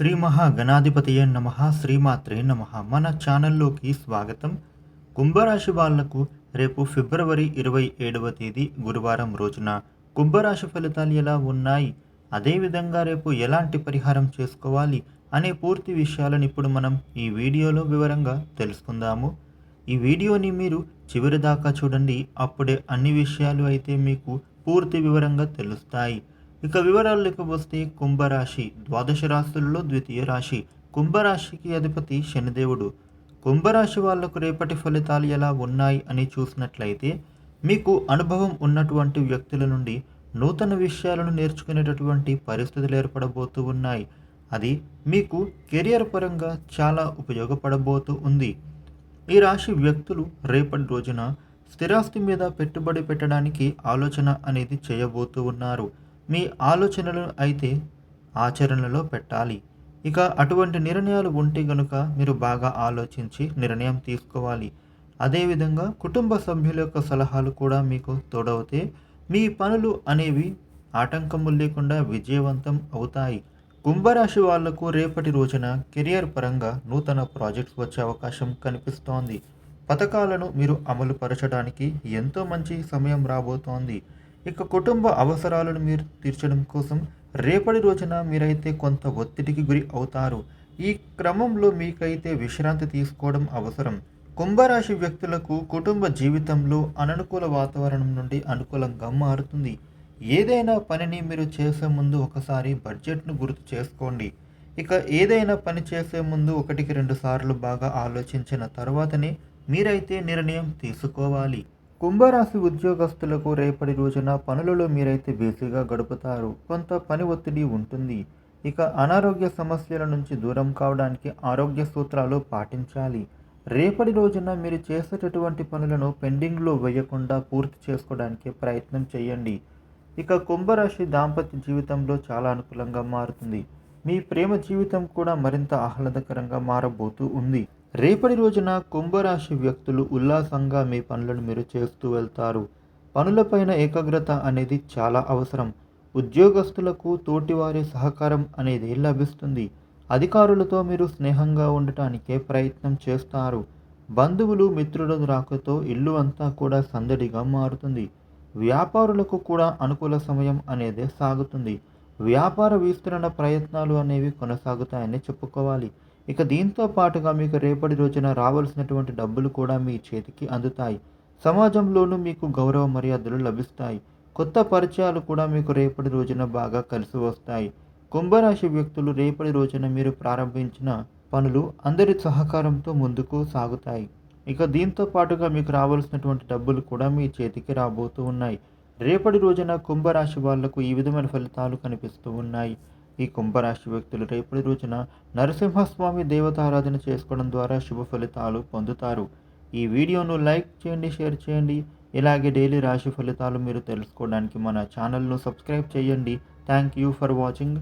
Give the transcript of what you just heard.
శ్రీ మహాగణాధిపతియే నమ శ్రీమాత్రే నమ. మన ఛానల్లోకి స్వాగతం. కుంభరాశి వాళ్ళకు రేపు ఫిబ్రవరి ఇరవై ఏడవ తేదీ గురువారం రోజున కుంభరాశి ఫలితాలు ఎలా ఉన్నాయి? అదేవిధంగా రేపు ఎలాంటి పరిహారం చేసుకోవాలి అనే పూర్తి విషయాలను ఇప్పుడు మనం ఈ వీడియోలో వివరంగా తెలుసుకుందాము. ఈ వీడియోని మీరు చివరి దాకా చూడండి. అప్పుడే అన్ని విషయాలు అయితే మీకు పూర్తి వివరంగా తెలుస్తాయి. ఇక వివరాల్లోకి వస్తే కుంభరాశి. ద్వాదశ రాశుల్లో ద్వితీయ రాశి. కుంభరాశికి అధిపతి శనిదేవుడు. కుంభరాశి వాళ్ళకు రేపటి ఫలితాలు ఎలా ఉన్నాయి అని చూసినట్లయితే మీకు అనుభవం ఉన్నటువంటి వ్యక్తుల నుండి నూతన విషయాలను నేర్చుకునేటటువంటి పరిస్థితులు ఏర్పడబోతూ ఉన్నాయి. అది మీకు కెరియర్ పరంగా చాలా ఉపయోగపడబోతూ ఉంది. ఈ రాశి వ్యక్తులు రేపటి రోజున స్థిరాస్తి మీద పెట్టుబడి పెట్టడానికి ఆలోచన అనేది చేయబోతూ ఉన్నారు. మీ ఆలోచనలు అయితే ఆచరణలో పెట్టాలి. ఇక అటువంటి నిర్ణయాలు ఉంటే గనుక మీరు బాగా ఆలోచించి నిర్ణయం తీసుకోవాలి. అదేవిధంగా కుటుంబ సభ్యుల యొక్క సలహాలు కూడా మీకు తోడవుతే మీ పనులు అనేవి ఆటంకము లేకుండా విజయవంతం అవుతాయి. కుంభరాశి వాళ్ళకు రేపటి రోజున కెరియర్ పరంగా నూతన ప్రాజెక్ట్స్ వచ్చే అవకాశం కనిపిస్తోంది. పథకాలను మీరు అమలు పరచడానికి ఎంతో మంచి సమయం రాబోతోంది. ఇక కుటుంబ అవసరాలను మీరు తీర్చడం కోసం రేపటి రోజున మీరైతే కొంత ఒత్తిడికి గురి అవుతారు. ఈ క్రమంలో మీకైతే విశ్రాంతి తీసుకోవడం అవసరం. కుంభరాశి వ్యక్తులకు కుటుంబ జీవితంలో అననుకూల వాతావరణం నుండి అనుకూలంగా మారుతుంది. ఏదైనా పనిని మీరు చేసే ముందు ఒకసారి బడ్జెట్ను గుర్తు చేసుకోండి. ఇక ఏదైనా పని చేసే ముందు ఒకటికి రెండు సార్లు బాగా ఆలోచించిన తర్వాతనే మీరైతే నిర్ణయం తీసుకోవాలి. కుంభరాశి ఉద్యోగస్తులకు రేపటి రోజున పనులలో మీరైతే బిజీగా గడుపుతారు. కొంత పని ఒత్తిడి ఉంటుంది. ఇక అనారోగ్య సమస్యల నుంచి దూరం కావడానికి ఆరోగ్య సూత్రాలు పాటించాలి. రేపటి రోజున మీరు చేసేటటువంటి పనులను పెండింగ్లో వేయకుండా పూర్తి చేసుకోవడానికి ప్రయత్నం చేయండి. ఇక కుంభరాశి దాంపత్య జీవితంలో చాలా అనుకూలంగా మారుతుంది. మీ ప్రేమ జీవితం కూడా మరింత ఆహ్లాదకరంగా మారబోతూ ఉంది. రేపటి రోజున కుంభరాశి వ్యక్తులు ఉల్లాసంగా మీ పనులను మీరు చేస్తూ వెళ్తారు. పనులపైన ఏకాగ్రత అనేది చాలా అవసరం. ఉద్యోగస్తులకు తోటివారి సహకారం అనేది లభిస్తుంది. అధికారులతో మీరు స్నేహంగా ఉండటానికే ప్రయత్నం చేస్తారు. బంధువులు మిత్రుల రాకతో ఇల్లు అంతా కూడా సందడిగా మారుతుంది. వ్యాపారులకు కూడా అనుకూల సమయం అనేది సాగుతుంది. వ్యాపార విస్తరణ ప్రయత్నాలు అనేవి కొనసాగుతాయని చెప్పుకోవాలి. ఇక దీంతో పాటుగా మీకు రేపటి రోజున రావాల్సినటువంటి డబ్బులు కూడా మీ చేతికి అందుతాయి. సమాజంలోనూ మీకు గౌరవ మర్యాదలు లభిస్తాయి. కొత్త పరిచయాలు కూడా మీకు రేపటి రోజున బాగా కలిసి వస్తాయి. కుంభరాశి వ్యక్తులు రేపటి రోజున మీరు ప్రారంభించిన పనులు అందరి సహకారంతో ముందుకు సాగుతాయి. ఇక దీంతో పాటుగా మీకు రావాల్సినటువంటి డబ్బులు కూడా మీ చేతికి రాబోతూ ఉన్నాయి. రేపటి రోజున కుంభరాశి వాళ్ళకు ఈ విధమైన ఫలితాలు కనిపిస్తూ ఉన్నాయి. ఈ కుంభరాశి వ్యక్తులు రేపటి రోజున నరసింహస్వామి దేవతారాధన చేసుకోవడం ద్వారా శుభ ఫలితాలు పొందుతారు. ఈ వీడియోను లైక్ చేయండి షేర్ చేయండి. ఇలాగే డైలీ రాశి ఫలితాలు మీరు తెలుసుకోవడానికి మన ఛానల్ను సబ్స్క్రైబ్ చేయండి. Thank you for watching.